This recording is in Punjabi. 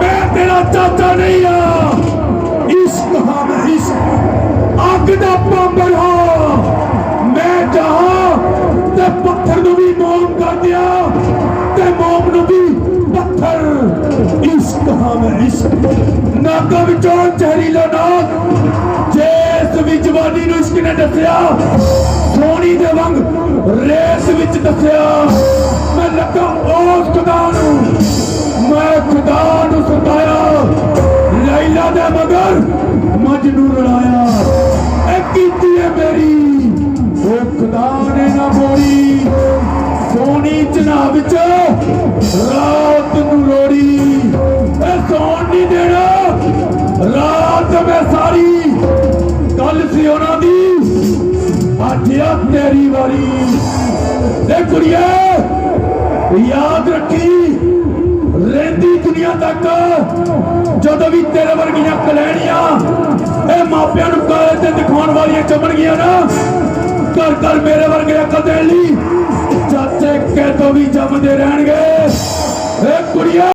ਮੈਂ ਤੇਰਾ ਚਾਚਾ ਨਹੀਂ ਆ। ਇਸ਼ਕ ਹਾਂ ਮੈਂ ਇਸ਼ਕ ਅੱਗ ਦਾ ਪੰਬਰ ਹਾਂ ਮੈਂ ਚਾਹਾਂ ਤੇ ਪੱਥਰ ਨੂੰ ਵੀ ਮੋਮ ਕਰ ਦਿਆਂ ਤੇ ਮੋਮ ਨੂੰ ਵੀ ਪੱਥਰ। ਇਸ਼ਕ ਹਾਂ ਮੈਂ ਇਸ਼ਕ ਨਾਕਾਂ ਵਿੱਚੋਂ ਜ਼ਹਿਰੀਲਾ ਨਾਕ ਜਿਸ ਵੀ ਜਵਾਨੀ ਨੂੰ ਇਸ਼ਕ ਨੇ ਦੱਸਿਆ? ਸੋਨੀ ਦੇ ਵਾਂਗ ਰੇਸ ਵਿੱਚ ਦੱਸਿਆ। ਮੈਂ ਲੱਗਾ ਉਸ ਖੁਦਾ ਮੈਂ ਖੁਦਾ ਨੂੰ ਸਤਾਇਆ। ਲੈਲਾ ਦੇ ਮਗਰ ਮਜਨੂ ਰਲਾਇਆ। ਇਹ ਕੀਤੀ ਹੈ ਮੇਰੀ। ਉਹ ਖੁਦਾ ਨੇ ਨਾ ਮੋੜੀ। ਸੋਨੀ ਚਨਾ ਵਿੱਚ ਰਾਤ ਨੂੰ ਰੋੜੀ। ਇਹ ਸੌਣ ਨਹੀਂ ਦੇਣਾ। ਰਾਤ ਮੈਂ ਸਾਰੀ ਕੱਲ ਸੀ ਉਹਨਾਂ ਦੀ। ਅੱਜ ਆ ਤੇਰੀ ਵਾਰੀ। ਤੇ ਕੁੜੀਏ, ਯਾਦ ਰੱਖੀ। ਤੱਕ ਜਦੋਂ ਵੀ ਤੇਰੇ ਵਰਗੀਆਂ ਕਲੈਣੀਆਂ ਇਹ ਮਾਪਿਆਂ ਨੂੰ ਕਾਲੇ ਤੇ ਦਿਖਾਉਣ ਵਾਲੀਆਂ ਚਮਣਗੀਆਂ ਨਾ, ਘਰ ਘਰ ਮੇਰੇ ਵਰਗੇ ਅਕਲ ਦੇਣ ਲਈ, ਚਾਚੇ ਕਹਿ ਤੋਂ ਵੀ ਜੰਮਦੇ ਰਹਿਣਗੇ। ਇਹ ਕੁੜੀਆਂ